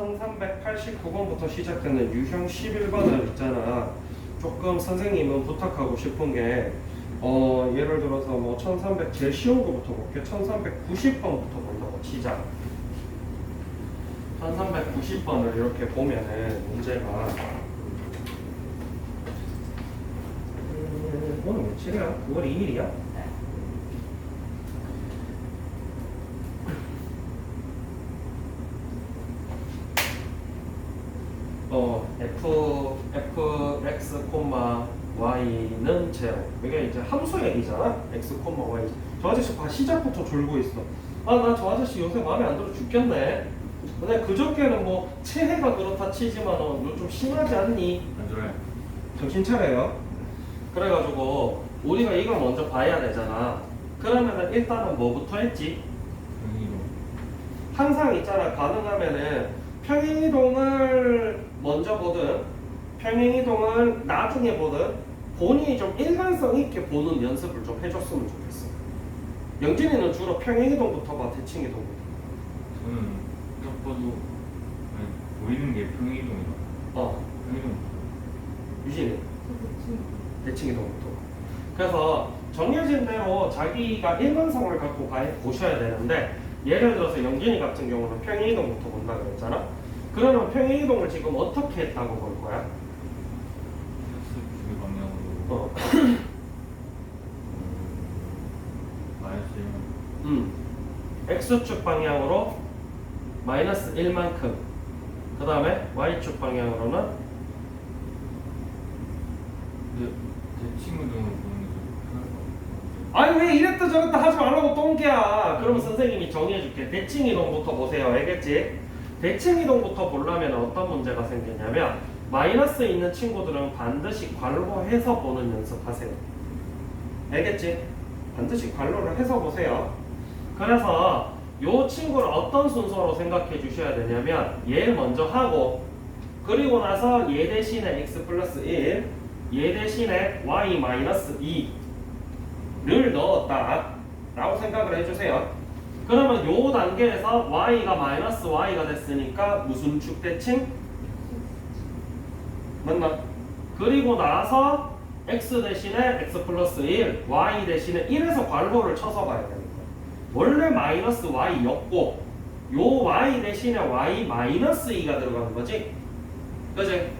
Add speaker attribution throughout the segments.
Speaker 1: 1389번부터 시작되는 유형 11번을 있잖아. 조금 선생님은 부탁하고 싶은 게 어, 예를 들어서 뭐 1300 제일 쉬운 거부터 볼게. 1390번부터 본다고 치자. 1390번을 이렇게 보면은 문제가 음, 오늘 며칠이야? 9월 2일이야? 어, f f x y는 제로. 이게 이제 함수 얘기잖아. X y. 저 아저씨 봐 시작부터 졸고 있어. 아 나 저 아저씨 요새 마음에 안 들어 죽겠네. 근데 그저께는 뭐 체해가 그렇다 치지만 어, 너좀 심하지 않니?
Speaker 2: 안 들어요.
Speaker 1: 정신 차려요. 그래가지고 우리가 이걸 먼저 봐야 되잖아. 그러면은 일단은 뭐부터 했지? 항상 있잖아 가능하면은 평행이동을 먼저 보든 평행이동을 나중에 보든 본인이 좀 일관성 있게 보는 연습을 좀 해줬으면 좋겠어. 영진이는 주로 평행이동부터 봐, 대칭이동부터.
Speaker 2: 저는 딱 봐도 네, 보이는 게 평행이동이다.
Speaker 1: 어,
Speaker 2: 평행이동.
Speaker 1: 유진이 대칭이동부터. 그래서 정해진 대로 자기가 일관성을 갖고 가, 보셔야 되는데 예를 들어서 영진이 같은 경우는 평행이동부터 본다 그랬잖아. 그러면 평행이동을 지금 어떻게 했다고 볼 거야? 어.
Speaker 2: 음, 마이너스 1만.
Speaker 1: 음. X축 방향으로 마이너스 1만큼 그 다음에 Y축 방향으로는
Speaker 2: 것 같아요.
Speaker 1: 아니 왜 이랬다 저랬다 하지 말라고 똥개야 그러면 선생님이 정해줄게 대칭 이동부터 보세요 알겠지? 대칭 이동부터 보려면 어떤 문제가 생기냐면 마이너스 있는 친구들은 반드시 괄호 해서 보는 연습하세요 알겠지? 반드시 괄호를 해서 보세요 그래서 요 친구를 어떤 순서로 생각해 주셔야 되냐면 얘 먼저 하고 그리고 나서 얘 대신에 x 플러스 1, 얘 대신에 y 마이너스 2를 넣었다 라고 생각을 해주세요 그러면 요 단계에서 y가 마이너스 y가 됐으니까 무슨 축 대칭? 맞나? 그리고 나서 x 대신에 x 플러스 1, y 대신에 1에서 괄호를 쳐서 가야 됩니다 원래 마이너스 y였고 요 y 대신에 y 마이너스 2가 들어가는 거지 그지?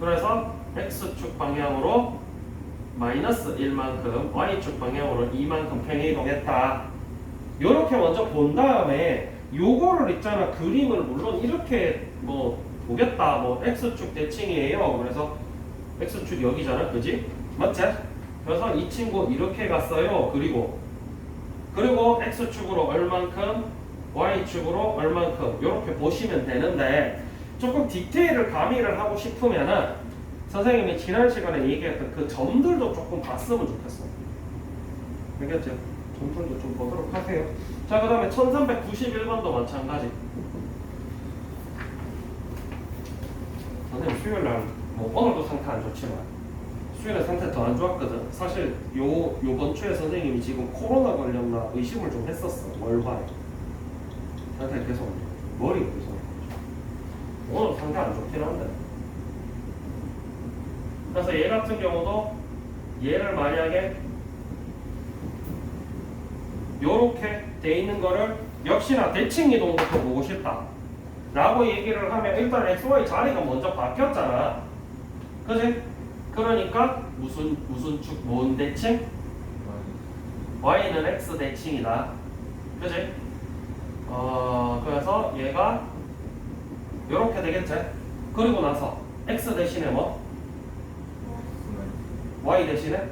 Speaker 1: 그래서 x축 방향으로 마이너스 1만큼 y축 방향으로 2만큼 평행이동했다 요렇게 먼저 본 다음에 요거를 있잖아 그림을 물론 이렇게 뭐 보겠다. 뭐 x축 대칭이에요. 그래서 x축 여기잖아. 그지? 맞지? 그래서 이 친구 이렇게 갔어요. 그리고 그리고 x축으로 얼만큼 y축으로 얼만큼 이렇게 보시면 되는데 조금 디테일을 가미를 하고 싶으면은 선생님이 지난 시간에 얘기했던 그 점들도 조금 봤으면 좋겠어 알겠죠? 점들도 좀 보도록 하세요. 자 그 다음에 1391번도 마찬가지 선생님 수요일 날 뭐 오늘도 상태 안 좋지만 수요일에 상태 더 안 좋았거든. 사실 요 요번 주에 선생님이 지금 코로나 걸렸나 의심을 좀 했었어. 월화에 상태 계속. 머리 계속. 오늘 상태 안 좋긴 한데. 그래서 얘 같은 경우도 얘를 만약에 요렇게 돼 있는 거를 역시나 대칭 이동부터 보고 싶다. 라고 얘기를 하면 일단 XY 자리가 먼저 바뀌었잖아. 그지? 그러니까 무슨 무슨 축, 뭔 대칭? y는 x 대칭이다. 그지? 어, 그래서 얘가 이렇게 되겠지? 그리고 나서 x 대신에 뭐? y 대신에?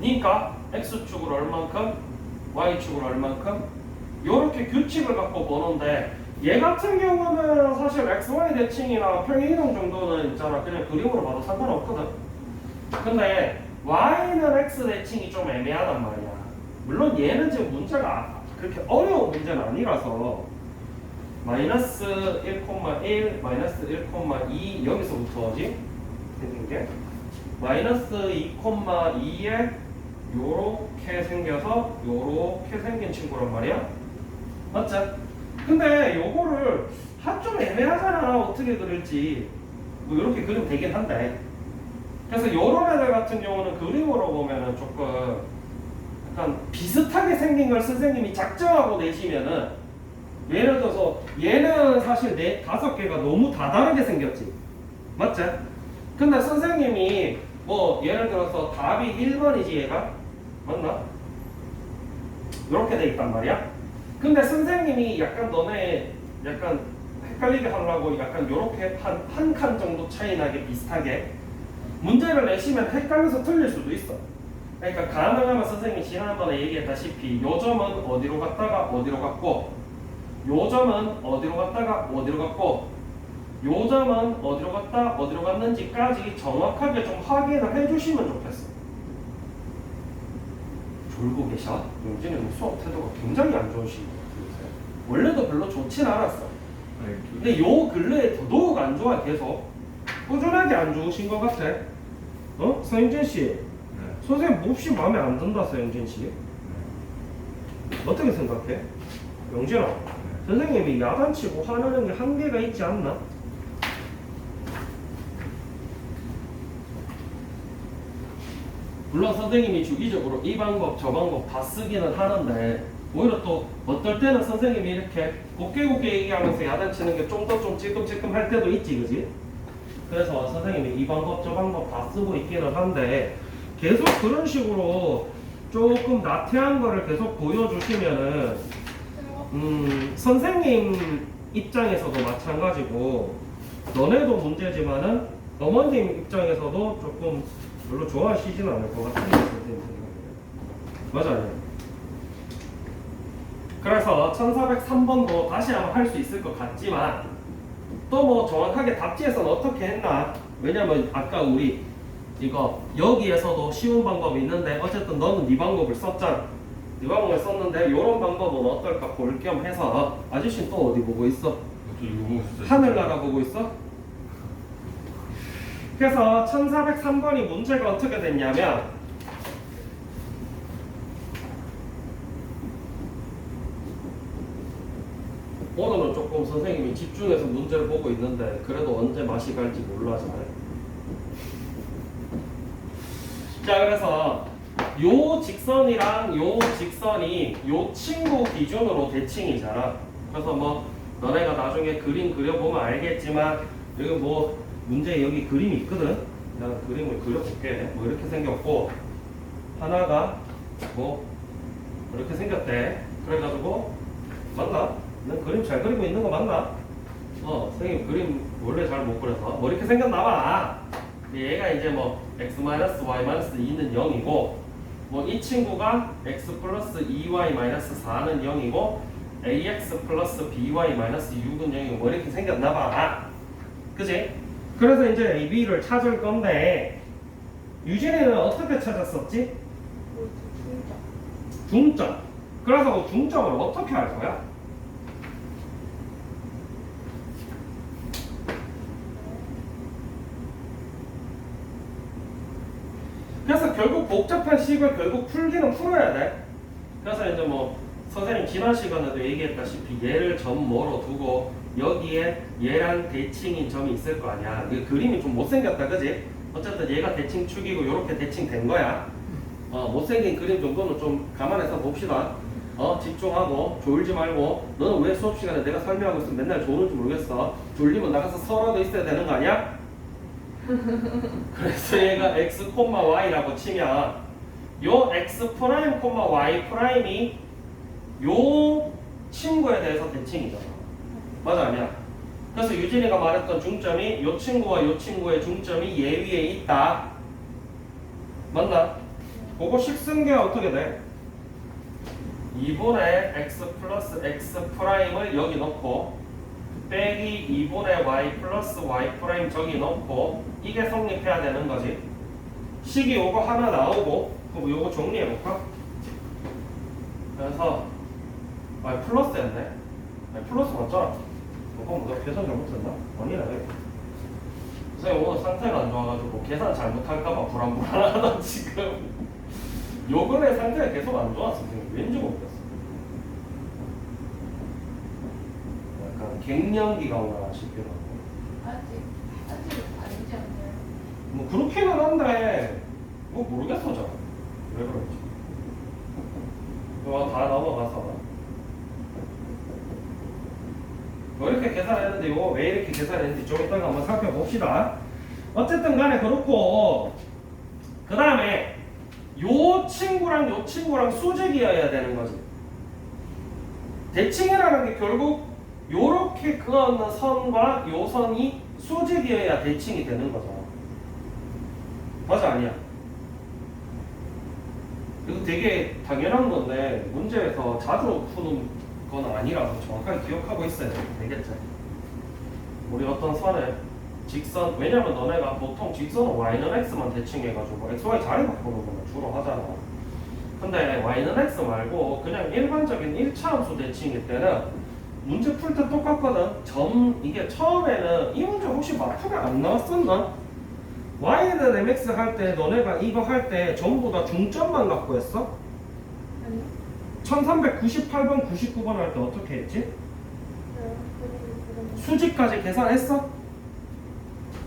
Speaker 1: 니까 x축으로 얼만큼? y축으로 얼만큼? 이렇게 규칙을 갖고 보는데 얘 같은 경우는 사실 XY 대칭이나 평행이동 정도는 있잖아. 그냥 그림으로 봐도 상관없거든. 근데 Y는 X 대칭이 좀 애매하단 말이야. 물론 얘는 지금 문제가 그렇게 어려운 문제는 아니라서 마이너스 1,1 마이너스 1,2 여기서부터지? 생긴 게? 마이너스 2,2에 요렇게 생겨서 요렇게 생긴 친구란 말이야. 맞지? 근데 요거를 한좀 애매하잖아. 어떻게 그릴지. 뭐 이렇게 그리면 되긴 한데. 그래서 이런 애들 같은 경우는 그림으로 보면은 조금 약간 비슷하게 생긴 걸 선생님이 작정하고 내시면은 예를 들어서 얘는 사실 네 다섯 개가 너무 다 다르게 생겼지. 맞지? 근데 선생님이 뭐 예를 들어서 답이 1번이지 얘가? 맞나? 이렇게 돼 있단 말이야 근데 선생님이 약간 너네 약간 헷갈리게 하려고 약간 요렇게 한 한 칸 정도 차이 나게 비슷하게 문제를 내시면 헷갈려서 틀릴 수도 있어. 그러니까 가능하면 선생님이 지난번에 얘기했다시피 요 점은 어디로 갔다가 어디로 갔고 요 점은 어디로 갔다가 어디로 갔고 요 점은 어디로 갔다 어디로 갔는지까지 정확하게 좀 확인을 해주시면 좋겠어. 졸고 계셔? 용진은 수업 태도가 굉장히 안 좋으신 것 같아요. 원래도 별로 좋진 않았어.
Speaker 2: 네,
Speaker 1: 근데 요 근래에 더더욱 안 좋아 계속 꾸준하게 안 좋으신 것 같아 어? 서영진 씨
Speaker 2: 네.
Speaker 1: 선생님 몹시 마음에 안 든다 서영진 씨
Speaker 2: 네.
Speaker 1: 어떻게 생각해? 영진아 선생님이 야단치고 화내는 게 한계가 있지 않나? 물론 선생님이 주기적으로 이 방법 저 방법 다 쓰기는 하는데 오히려 또 어떨 때는 선생님이 이렇게 곱게 곱게 얘기하면서 야단치는 게 좀더좀 찔끔찔끔 할 때도 있지 그지? 그래서 선생님이 이 방법 저 방법 다 쓰고 있기는 한데 계속 그런 식으로 조금 나태한 거를 계속 보여주시면은 음, 선생님 입장에서도 마찬가지고 너네도 문제지만은 어머님 입장에서도 조금 별로 좋아하시진 않을 것 생각에 맞아요. 그래서 1403번도 다시 한번 할 수 있을 것 같지만 또 뭐 정확하게 답지에서는 어떻게 했나? 왜냐면 아까 우리 이거 여기에서도 쉬운 방법이 있는데 어쨌든 너는 네 방법을 썼잖아. 네 방법을 썼는데 이런 방법은 어떨까 볼 겸 해서 아저씨는 또 어디 보고 있어? 하늘나라 보고 있어? 그래서 1403번이 문제가 어떻게 됐냐면 오늘은 조금 선생님이 집중해서 문제를 보고 있는데 그래도 언제 맛이 갈지 몰라 잘. 자 그래서 요 직선이랑 요 직선이 요 친구 기준으로 대칭이잖아. 그래서 뭐 너네가 나중에 그림 그려보면 알겠지만 여기 뭐 문제 여기 그림이 있거든. 내가 그림을 그려볼게. 뭐 이렇게 생겼고 하나가 뭐 이렇게 생겼대. 그래가지고 맞나? 난 그림 잘 그리고 있는 거 맞나? 어, 선생님 그림 원래 잘 못 그려서 뭐 이렇게 생겼나 봐. 얘가 이제 뭐 x 마이너스 y 마이너스 2는 0이고 뭐 이 친구가 x 플러스 2y 마이너스 4는 0이고 ax 플러스 by 마이너스 6은 0이고 뭐 이렇게 생겼나 봐. 그지? 그래서 이제 a, b를 찾을 건데 유진이는 어떻게 찾았었지? 중점. 그래서 그 중점을 어떻게 할 거야? 그래서 결국 복잡한 식을 결국 풀기는 풀어야 돼. 그래서 이제 뭐 선생님 지난 시간에도 얘기했다시피 얘를 점 뭐로 두고 여기에 얘랑 대칭인 점이 있을 거 아니야. 그 그림이 좀 못생겼다, 그지? 어쨌든 얘가 대칭 축이고 이렇게 대칭 된 거야. 어, 못생긴 그림 정도는 좀 감안해서 봅시다. 어, 집중하고 졸지 말고 너는 왜 수업 시간에 내가 설명하고 있으면 맨날 조는지 모르겠어. 졸리면 나가서 서라도 있어야 되는 거 아니야? 그래서 얘가 x, y라고 치면 요 x 프라임, y 프라임이 요 친구에 대해서 대칭이잖아. 맞아 아니야? 그래서 유진이가 말했던 중점이 요 친구와 요 친구의 중점이 얘 위에 있다. 맞나? 그거 식승계 어떻게 돼? 2분의 x 플러스 x 프라임을 여기 넣고 빼기 2분의 y 플러스 y 프라임 저기 넣고 이게 성립해야 되는 거지. 식이 요거 하나 나오고 그럼 요거 정리해 볼까? 그래서 아 플러스였네. 플러스 맞잖아. 잠깐만 나 계산 잘못했나? 아니네. 선생님 오늘 상태가 안 좋아가지고 계산 잘못할까봐 불안불안하다 지금. 요 근래 상태가 계속 안 좋았어 지금 왠지 모르겠어. 약간 갱년기가 오나 싶기도 하고
Speaker 3: 아직 아직 아니지 않나요?
Speaker 1: 뭐 그렇기는 한데 뭐 모르겠어 저는 왜 그런지 이거 다 넘어가서 뭐 이렇게 계산했는데 이거 왜 이렇게 계산했는지 좀 이따가 한번 살펴봅시다. 어쨌든 간에 그렇고 그 다음에 요 친구랑 요 친구랑 수직이어야 되는 거지. 대칭이라는 게 결국 요렇게 그어놓는 선과 요 선이 수직이어야 대칭이 되는 거잖아. 맞아 아니야? 이거 되게 당연한 건데 문제에서 자주 푸는 건 아니라서 정확하게 기억하고 있어야 되겠죠. 우리 어떤 선을 직선 왜냐면 너네가 보통 직선은 y는 x만 대칭해가지고 x, y 자리 바꾸는 거만 주로 하잖아. 근데 y는 x 말고 그냥 일반적인 1차 함수 대칭일 때는 문제 풀 때 똑같거든. 점 이게 처음에는 이 문제 혹시 마크가 안 나왔었나? y는 mx 할 때 너네가 이거 할 때 전부 다 중점만 갖고 했어?
Speaker 3: 아니요.
Speaker 1: 1398번, 99번 할 때 어떻게 했지? 수직까지 계산했어?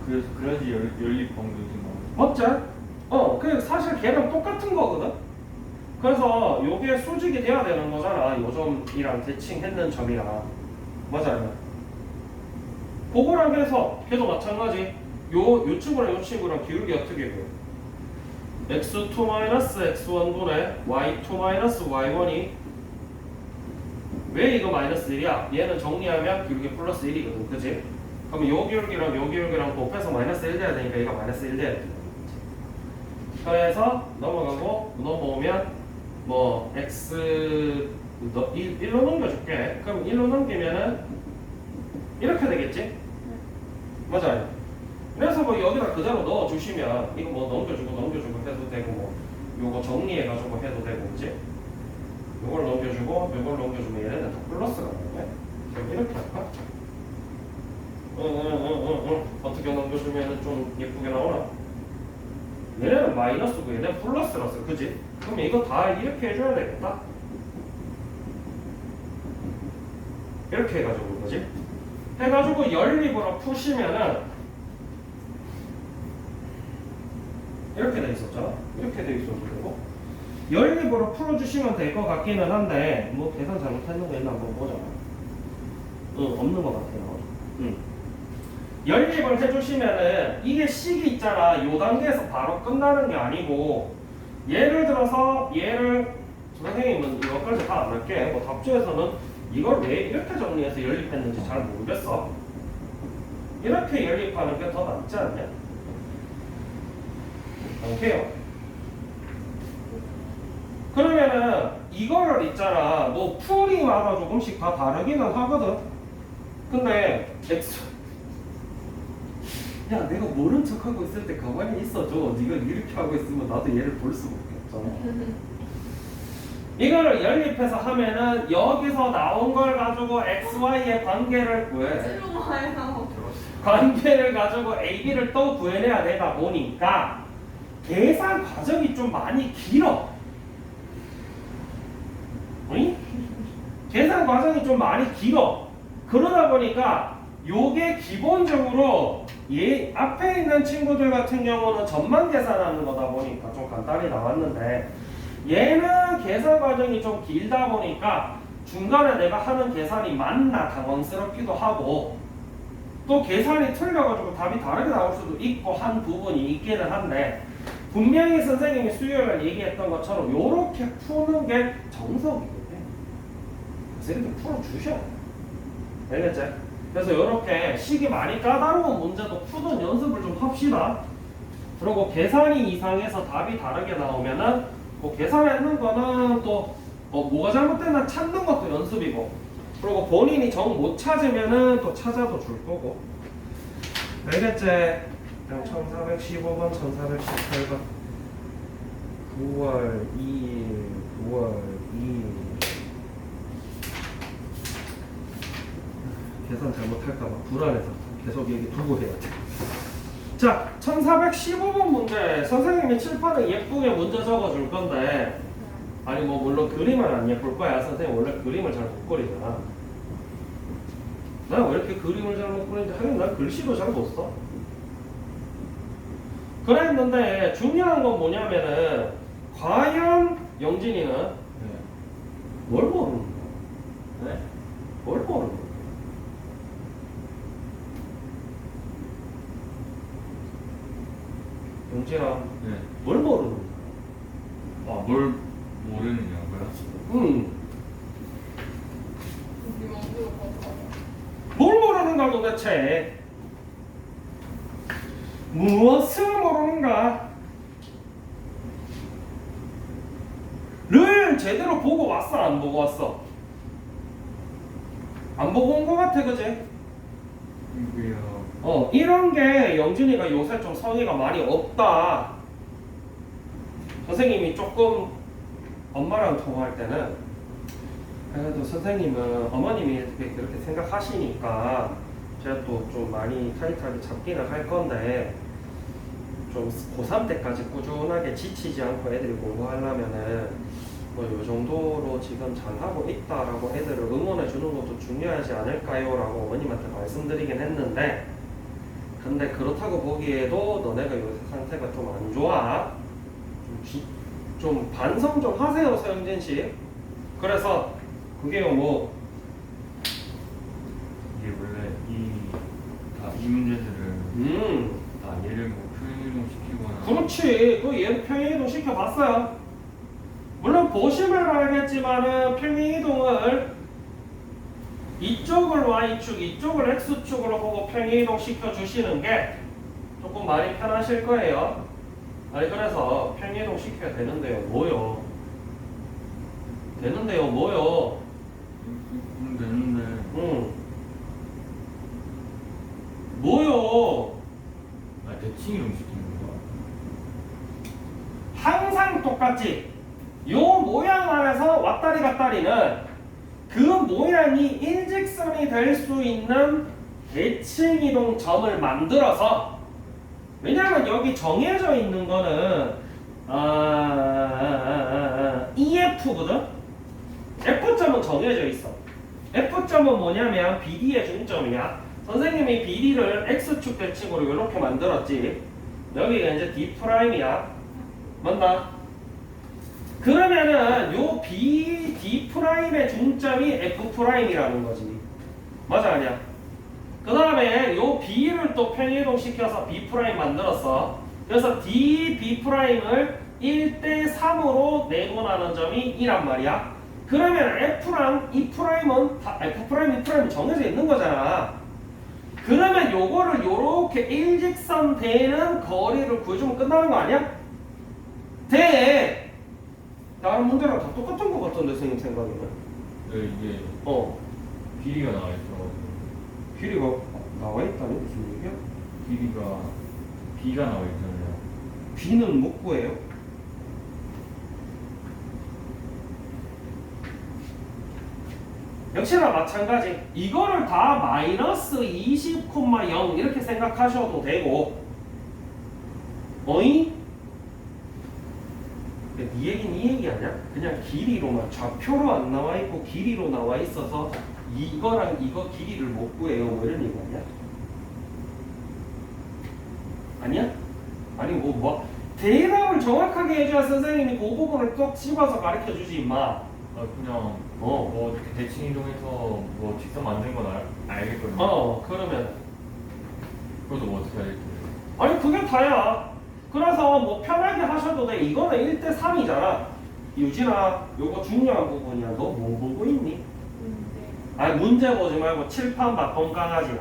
Speaker 2: 그래서 그래야지 열, 연립 방정식 나오죠.
Speaker 1: 맞지? 어, 그 사실 걔랑 똑같은 거거든. 그래서 요게 수직이 돼야 되는 거잖아. 요 점이랑 대칭했는 점이랑 맞아요. 그거랑 해서 걔도 마찬가지. 요, 요 친구랑 요 친구랑 기울기 어떻게 돼요? X2 x1분의 y2 y1이 왜 이거 마이너스 1이야? 얘는 정리하면 기울기 플러스 1이거든. 그지? 그럼 요 기울기랑 요 기울기랑 곱해서 마이너스 1 돼야 되니까 얘가 마이너스 1 돼야 돼. 그래서 넘어가고 넘어오면 뭐 x 너, 1, 1로 넘겨줄게. 그럼 1로 넘기면은 이렇게 되겠지? 맞아요. 그래서 뭐 여기다 그대로 넣어 주시면 이거 뭐 넘겨주고 넘겨주고 해도 되고 뭐 요거 정리해가지고 해도 되고 그지? 요걸 넘겨주고 요걸 넘겨주면 얘네는 다 플러스가. 그럼 이렇게 할까? 응응응응응 어떻게 넘겨주면 좀 예쁘게 나오나? 얘네는 마이너스고 얘네는 플러스라서 그지? 그럼 이거 다 이렇게 해줘야 되겠다. 이렇게 해가지고 그지? 해가지고 연립으로 푸시면은 이렇게 돼 있었잖아. 이렇게 돼 있어도 되고 연립으로 풀어주시면 될 것 같기는 한데 뭐 계산 잘못했는 거 있나 한번 보자. 응 없는 것 같아요. 응. 연립을 해주시면은 이게 식이 있잖아. 요 단계에서 바로 끝나는 게 아니고 예를 들어서 얘를 선생님은 이것까지 다 안 할게. 뭐 답주에서는 이걸 왜 이렇게 정리해서 연립했는지 잘 모르겠어. 이렇게 연립하는 게 더 낫지 않냐? 오케이요. 그러면은 이거를 있잖아. 뭐 풀이마다 조금씩 다 다르기는 하거든. 근데 x 야 내가 모른 척하고 있을 때 가만히 있어줘. 네가 이렇게 하고 있으면 나도 얘를 볼 수밖에 없잖아. 이거를 연립해서 하면은 여기서 나온 걸 가지고 x, y의 관계를 구해. 관계를 가지고 a, b를 또 구해내야 되다 보니까 계산 과정이 좀 많이 길어. 어이? 계산 과정이 좀 많이 길어. 그러다 보니까 요게 기본적으로 얘 앞에 있는 친구들 같은 경우는 점만 계산하는 거다 보니까 좀 간단히 나왔는데 얘는 계산 과정이 좀 길다 보니까 중간에 내가 하는 계산이 맞나 당황스럽기도 하고 또 계산이 틀려가지고 답이 다르게 나올 수도 있고 한 부분이 있기는 한데 분명히 선생님이 수요일에 얘기했던 것처럼 이렇게 푸는 게 정석이거든. 선생님들 풀어주셔. 알겠지? 그래서 이렇게 식이 많이 까다로운 문제도 푸는 연습을 좀 합시다. 그리고 계산이 이상해서 답이 다르게 나오면은 뭐 계산했는 거는 또 어, 뭐가 잘못됐나 찾는 것도 연습이고 그리고 본인이 정 못 찾으면은 또 찾아도 줄 거고 알겠지? 그럼 1415번, 1418번. 9월 2일, 9월 2일. 계산 잘못할까봐 불안해서 계속 얘기 두고 해야 돼. 자, 1415번 문제. 선생님이 칠판에 예쁘게 문제 적어줄 건데. 아니 뭐 물론 그림은 안 예쁠 거야. 선생님 원래 그림을 잘 못 그리잖아. 내가 왜 이렇게 그림을 잘 못 그리는지 하긴 난 글씨도 잘 못 써. 그랬는데 중요한 건 뭐냐면은 과연 영진이는
Speaker 2: 네.
Speaker 1: 뭘 모르는 거야?
Speaker 2: 네?
Speaker 1: 뭘 모르는 거야? 영진아,
Speaker 2: 네.
Speaker 1: 뭘 모르는 거야?
Speaker 2: 아, 뭘 모르느냐고요?
Speaker 1: 응. 뭘 모르는가 도대체? 무엇을 모르는가? 를 제대로 보고 왔어 안 보고 왔어? 안 보고 온것 같아 그지?
Speaker 2: 이게요.
Speaker 1: 어 이런 게 영준이가 요새 좀 성의가 많이 없다 선생님이 조금 엄마랑 통화할 때는 그래도 선생님은 어머님이 그렇게 생각하시니까 제가 또 좀 많이 타이트하게 잡기는 할 건데 좀 고3 때까지 꾸준하게 지치지 않고 애들이 공부하려면은 뭐 요 정도로 지금 잘하고 있다라고 애들을 응원해 주는 것도 중요하지 않을까요? 라고 어머님한테 말씀드리긴 했는데 근데 그렇다고 보기에도 너네가 요새 상태가 좀 안 좋아 좀, 지- 좀 반성 좀 하세요 서영진 씨 그래서 그게요 뭐
Speaker 2: 이게 원래 이, 다 이 문제들을
Speaker 1: 음,
Speaker 2: 다 얘를
Speaker 1: 그렇지. 그 얘는 평행이동 시켜봤어요. 물론 보시면 알겠지만은 평행이동을 이쪽을 y축, 이쪽을 x축으로 보고 평행이동 시켜주시는 게 조금 많이 편하실 거예요. 아니 그래서 평행이동 시켜야 되는데요. 뭐요? 되는데요. 뭐요?
Speaker 2: 음, 되는데.
Speaker 1: 응. 뭐요?
Speaker 2: 아, 대칭 이동 시키는 거야?
Speaker 1: 항상 똑같지. 요 모양 안에서 왔다리 갔다리는 그 모양이 일직선이 될 수 있는 대칭 이동 점을 만들어서 왜냐하면 여기 정해져 있는 거는 아, EF거든. F점은 정해져 있어. F점은 뭐냐면 BD의 중점이야. 선생님이 BD를 X축 대칭으로 이렇게 만들었지. 여기가 이제 D 프라임이야. 맞나? 그러면은 요 B, D 프라임의 중점이 F 프라임이라는 거지. 맞아 아니야? 그 다음에 요 B를 또 평이동 시켜서 B 프라임 만들었어. 그래서 D, B 프라임을 1대 3으로 내분하는 점이 2란 말이야. 그러면 F랑 E 프라임은 다 F 프라임, E 프라임 정해져 있는 거잖아. 그러면 요거를 요렇게 일직선 되는 거리를 구해주면 끝나는 거 아니야? 돼. 다른 문제랑 다 똑같은 것 같던데 선생님 생각에는.
Speaker 2: 네, 이게
Speaker 1: 어.
Speaker 2: 길이가 나와 있어가지고.
Speaker 1: 길이가 나와 있다니 무슨 얘기야?
Speaker 2: 길이가 B가 나와 있잖아요.
Speaker 1: B는 못 구해요. 역시나 마찬가지. 이거를 다 마이너스 20,0 이렇게 생각하셔도 되고, 어이? 네 얘기는 이 얘기 아니야? 그냥 길이로만 좌표로 안 나와 있고 길이로 나와 있어서 이거랑 이거 길이를 못 구해요. 뭐 이런 얘기 아니야? 아니야? 아니 뭐 뭐 대답을 정확하게 해줘야 선생님이 그 부분을 꼭 집어서 가르쳐 주지 임마.
Speaker 2: 아, 그냥
Speaker 1: 어.
Speaker 2: 뭐 대칭 이동해서 뭐 직선 만든 건 알, 알겠거든요.
Speaker 1: 어 그러면
Speaker 2: 그래서 뭐 어떻게 알겠어요?
Speaker 1: 아니 그게 다야. 그래서 뭐 편하게 하셔도 돼. 이거는 1대 3이잖아. 유진아, 요거 중요한 부분이야. 너 뭐 보고 있니? 아니 문제 보지 말고 칠판 바쁜 강아지야.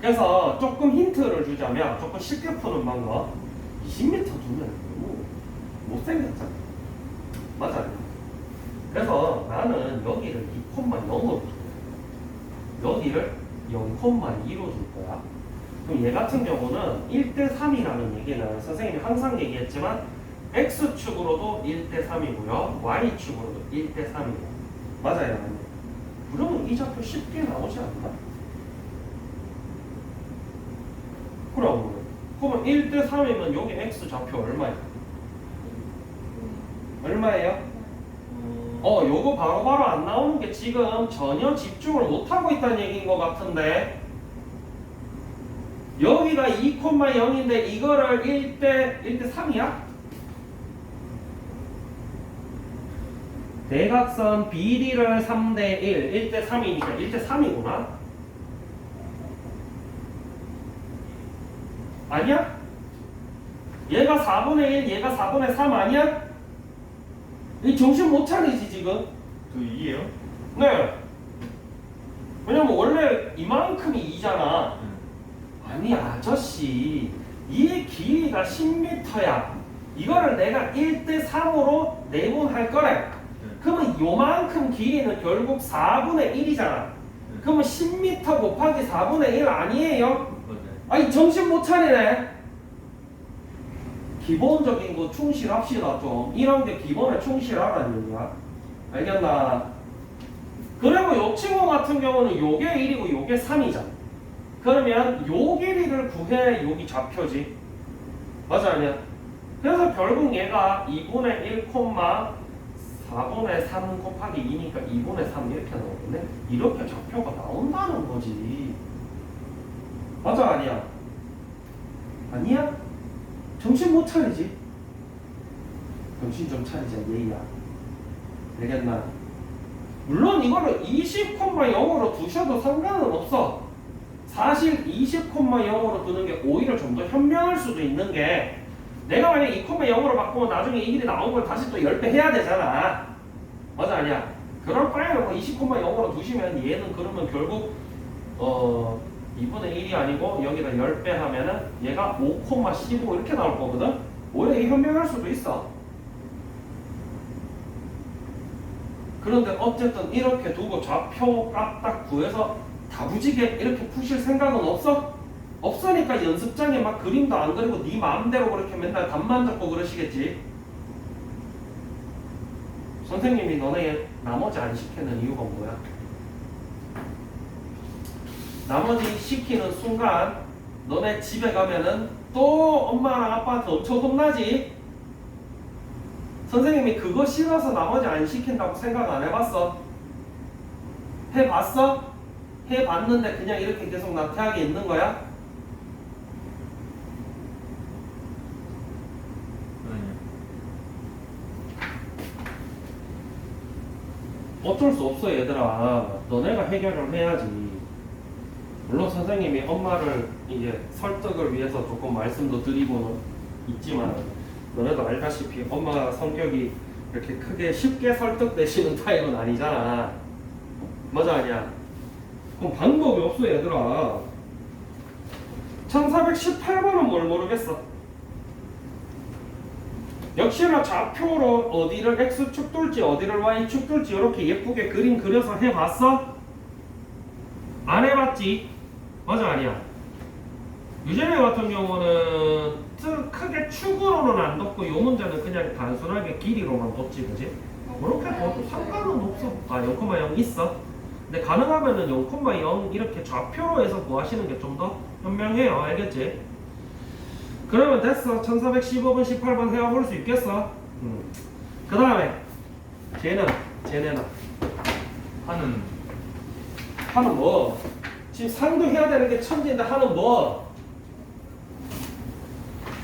Speaker 1: 그래서 조금 힌트를 주자면 조금 쉽게 푸는 방법. 20m 두면 너무 못생겼잖아. 맞아. 그래서 나는 여기를 2콤만 0으로 줘. 여기를 0콤만 2로 줄 거야. 그럼 얘 같은 경우는 1대 3이라는 얘기는 선생님이 항상 얘기했지만 X축으로도 1대 3이고요. Y축으로도 1대 3이고. 맞아요. 그러면 이 좌표 쉽게 나오지 않나? 그럼 그러면 1대 3이면 여기 x 좌표 얼마예요?
Speaker 2: 음,
Speaker 1: 어, 요거 바로 바로 안 나오는 게 지금 전혀 집중을 못하고 있다는 얘기인 것 같은데 여기가 2,0인데 이거를 1대 1대 3이야? 대각선 BD를 3대 1, 1대 3이니까 1대 3이구나. 아니야? 얘가 4분의 1, 얘가 4분의 3 아니야? 이 정신 못 차리지 지금?
Speaker 2: 저 2예요?
Speaker 1: 네. 왜냐면 원래 이만큼이 2잖아. 아니 아저씨 이 길이가 10m야. 이거를 내가 1대 3으로 내분할 거래. 그러면 요만큼 길이는 결국 4분의 1이잖아. 그러면 10m 곱하기 4분의 1 아니에요?
Speaker 2: 맞아요.
Speaker 1: 아니 정신 못 차리네. 기본적인 거 충실합시다 좀. 이런 게 기본에 충실하라는 얘기야. 알겠나? 그리고 요 친구 같은 경우는 요게 1이고 요게 3이잖아. 그러면 요 길이를 구해 여기 좌표지. 맞아 아니야? 그래서 결국 얘가 2분의 1, 4분의 3 곱하기 2니까 2분의 3 이렇게 나오겠네. 이렇게 좌표가 나온다는 거지. 맞아 아니야? 아니야? 정신 못 차리지? 정신 좀 차리자 예의야. 알겠나? 물론 이거를 20,0으로 두셔도 상관은 없어. 사실 20,0으로 두는 게 오히려 좀 더 현명할 수도 있는 게 내가 만약 2,0으로 바꾸면 나중에 이 길이 나온 걸 다시 또 10배 해야 되잖아. 맞아 아니야? 그럴 바에는 뭐 20,0으로 두시면 얘는 그러면 결국 어 2분의 1이 아니고 여기다 10배 하면은 얘가 5,15 이렇게 나올 거거든? 오히려 이게 현명할 수도 있어. 그런데 어쨌든 이렇게 두고 좌표 깍딱 구해서 다부지게 이렇게 푸실 생각은 없어? 없으니까 연습장에 막 그림도 안 그리고 네 마음대로 그렇게 맨날 답만 적고 그러시겠지. 선생님이 너네 나머지 안 시키는 이유가 뭐야? 나머지 시키는 순간 너네 집에 가면은 또 엄마랑 아빠한테 엄청 혼나지? 선생님이 그거 싫어서 나머지 안 시킨다고 생각 안 해봤어? 해봤어? 해봤는데 그냥 이렇게 계속 나태하게 있는 거야? 어쩔 수 없어 얘들아. 너네가 해결을 해야지. 물론 선생님이 엄마를 이제 설득을 위해서 조금 말씀도 드리고는 있지만 너네도 알다시피 엄마가 성격이 이렇게 크게 쉽게 설득되시는 타입은 아니잖아. 맞아 아니야 그럼 방법이 없어 얘들아 1418번은 뭘 모르겠어 역시나 좌표로 어디를 x축 돌지 어디를 y축 돌지 이렇게 예쁘게 그림 그려서 해봤어? 안 해봤지? 맞아 아니야? 유재명 같은 경우는 좀 크게 축으로는 안 뒀고 이 문제는 그냥 단순하게 길이로만 뒀지 그지? 그렇게 둬도 상관은 없어 아 0,0 있어 근데 가능하면은 0,0 이렇게 좌표로 해서 구하시는 게 좀 더 현명해요 알겠지? 그러면 됐어 1415번 18번 해와볼 수 있겠어? 음. 그 다음에 쟤는 쟤네는
Speaker 2: 하는
Speaker 1: 하는 뭐 지금 상도 해야 되는 게 천지인데 하는 뭐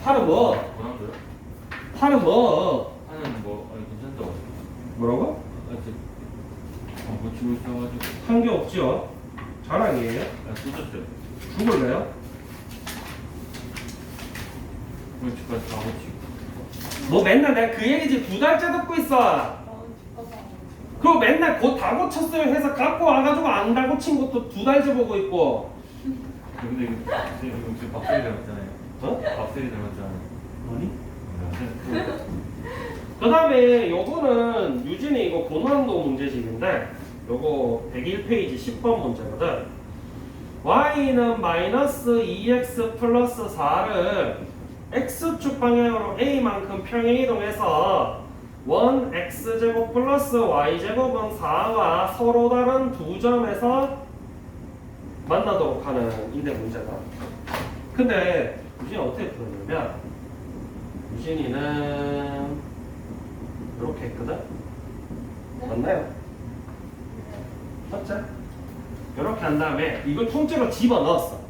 Speaker 1: 하는 뭐? 하는 뭐
Speaker 2: 하는 뭐 아니 괜찮다고.
Speaker 1: 뭐라고?
Speaker 2: 아직 어, 뭐 치고 있어가지고
Speaker 1: 한 게 없지요 자랑이에요
Speaker 2: 아 쏟았어요.
Speaker 1: 죽을래요?
Speaker 2: 집까지 다 고치고.
Speaker 1: 뭐 맨날 내가 그 얘기 지금 두 달째 듣고 있어. 그리고 맨날 곧 다 고쳤어요 해서 갖고 와가지고 안 다 고친 것도 두 달째 보고 있고
Speaker 2: 근데 이거 지금 박세리 닮았잖아요.
Speaker 1: 어?
Speaker 2: 박세리 닮았잖아요.
Speaker 1: 아니?
Speaker 2: 네.
Speaker 1: 그 다음에 요거는 유진이 이거 고난도 문제집인데 요거 101페이지 10번 문제거든 y는 마이너스 2x 플러스 4를 x축 방향으로 a만큼 평행 이동해서 1 x제곱 플러스 y제곱은 4와 서로 다른 두 점에서 만나도록 하는 인데 문제다 근데 유진이 어떻게 풀었냐면 유진이는 이렇게 했거든. 맞나요? 맞죠? 이렇게 한 다음에 이걸 통째로 집어넣었어.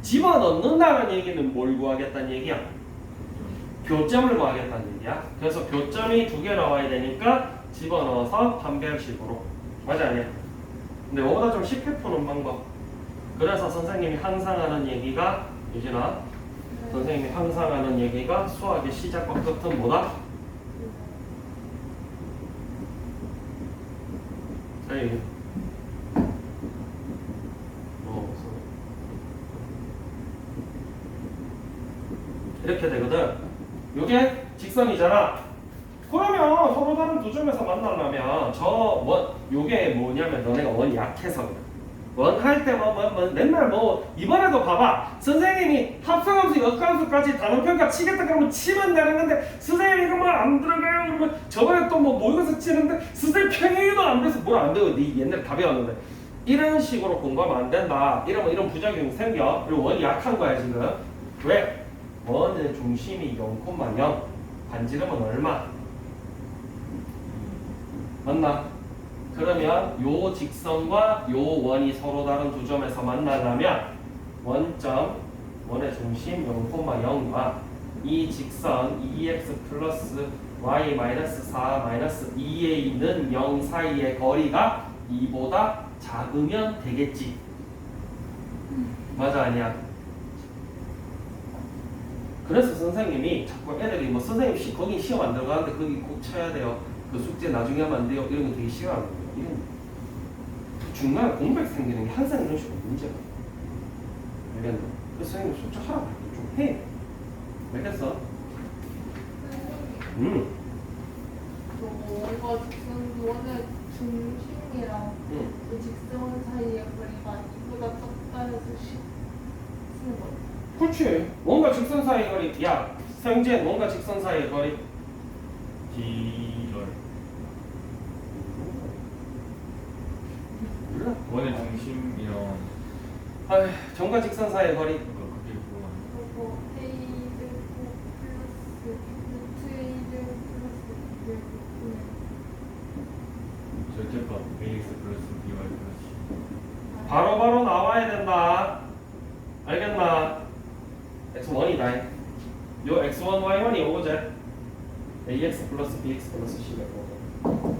Speaker 1: 집어넣는다는 얘기는 뭘 구하겠다는 얘기야? 교점을 구하겠다는 얘기야. 그래서 교점이 두 개 나와야 되니까 집어넣어서 판별식으로. 맞아 아니야? 근데 이거보다 좀 쉽게 푸는 방법. 그래서 선생님이 항상 하는 얘기가 유진아 선생님이 항상 하는 얘기가 수학의 시작과 끝은 뭐다? 에이. 어, 이렇게 되거든. 요게 직선이잖아. 그러면 서로 다른 두 점에서 만나려면 저 원, 요게 뭐냐면 너네가 원이 약해서 그래. 원할 때만 뭐, 뭐, 맨날 뭐 이번에도 봐봐 선생님이 합성함수 역함수까지 단원평가 치겠다 그러면 치면 되는 건데 선생님이 이거 뭐안 들어가요 그러면 저번에 또 뭐 모의고사 치는데 선생님 평행이도 안 돼서 뭘안 돼요 네 옛날에 다 배웠는데 이런 식으로 공부하면 안 된다 이러면 이런 부작용이 생겨 그리고 원이 약한 거야 지금 왜? 원의 중심이 0,0 반지름은 얼마? 맞나? 그러면 요 직선과 요 원이 서로 다른 두 점에서 만나려면 원점 원의 중심 0,0과 이 직선 2x 플러스 y 마이너스 4 마이너스 2에 있는 0 사이의 거리가 2보다 작으면 되겠지. 맞아 아니야? 그래서 선생님이 자꾸 애들이 뭐 선생님 시, 거기 시험 안 들어가는데 거기 꼭 쳐야 돼요. 그 숙제 나중에 하면 안 돼요. 이런 거 되게 싫어하는 거예요. 이런 중간에 공백 생기는 게 항상 이런 식으로 문제가. 알겠나? 그래서 선생님 숙제 하라고 좀 해. 알겠어? 음.
Speaker 3: 뭔가 직선 원의 중심이랑
Speaker 1: 응.
Speaker 3: 그 직선 사이의 거리가 이보다 작다 해서 시 쓰는 거예요.
Speaker 1: 그렇지. 뭔가 직선 사이 거리. 야, 생제 뭔가 직선 사이 거리.
Speaker 2: D열
Speaker 1: 몰라.
Speaker 2: 원의 중심이랑
Speaker 1: 아휴, 정과 직선 사이 거리.
Speaker 2: 그게 그거
Speaker 3: 그리고 A 제곱 플러스 루트 A 제곱 플러스 B 제곱
Speaker 2: 절대값 ax 플러스 by 플러스
Speaker 1: 바로바로 나와야 된다. 알겠나? x1이다. 요 x1, y1이 오고제 ax 플러스 bx 플러스 c가 오고.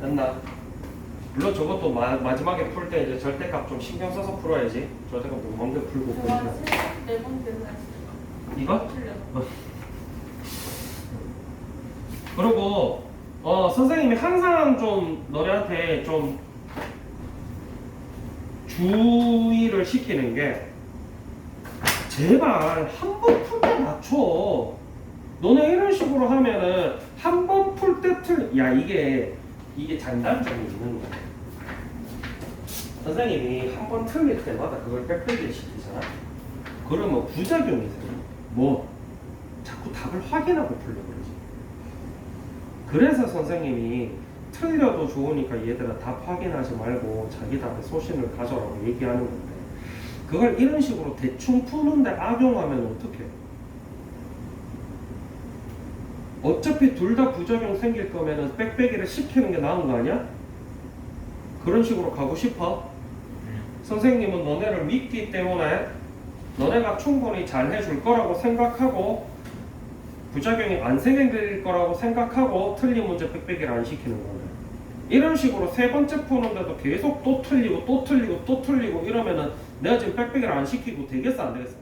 Speaker 1: 됐나? 물론 저것도 마, 마지막에 풀 때 이제 절대값 좀 신경 써서 풀어야지. 절대값 좀 멍게 풀고.
Speaker 3: 세네 번째로 했어요.
Speaker 1: 이거?
Speaker 3: 틀렸어.
Speaker 1: 그리고 어 선생님이 항상 좀 너네한테 좀 주의를 시키는 게 제발 한 번 풀 때 맞춰. 너네 이런 식으로 하면은 한 번 풀 때 틀. 야 이게 이게 장단점이 있는 거야. 선생님이 한 번 틀릴 때마다 그걸 빽빽이 시키잖아. 그러면 부작용이 생겨. 뭐 자꾸 답을 확인하고 풀려 그러지. 그래서 선생님이 틀려도 좋으니까 얘들아 답 확인하지 말고 자기 답에 소신을 가져라고 얘기하는 건데 그걸 이런 식으로 대충 푸는데 악용하면 어떡해? 어차피 둘 다 부작용 생길 거면은 빽빽이를 시키는 게 나은 거 아니야? 그런 식으로 가고 싶어? 선생님은 너네를 믿기 때문에 너네가 충분히 잘 해줄 거라고 생각하고 부작용이 안 생길 거라고 생각하고 틀린 문제 빽빽이를 안 시키는 거예요. 이런 식으로 세 번째 푸는데도 계속 또 틀리고 또 틀리고 또 틀리고 이러면은 내가 지금 빽빽이를 안 시키고 되겠어 안 되겠어?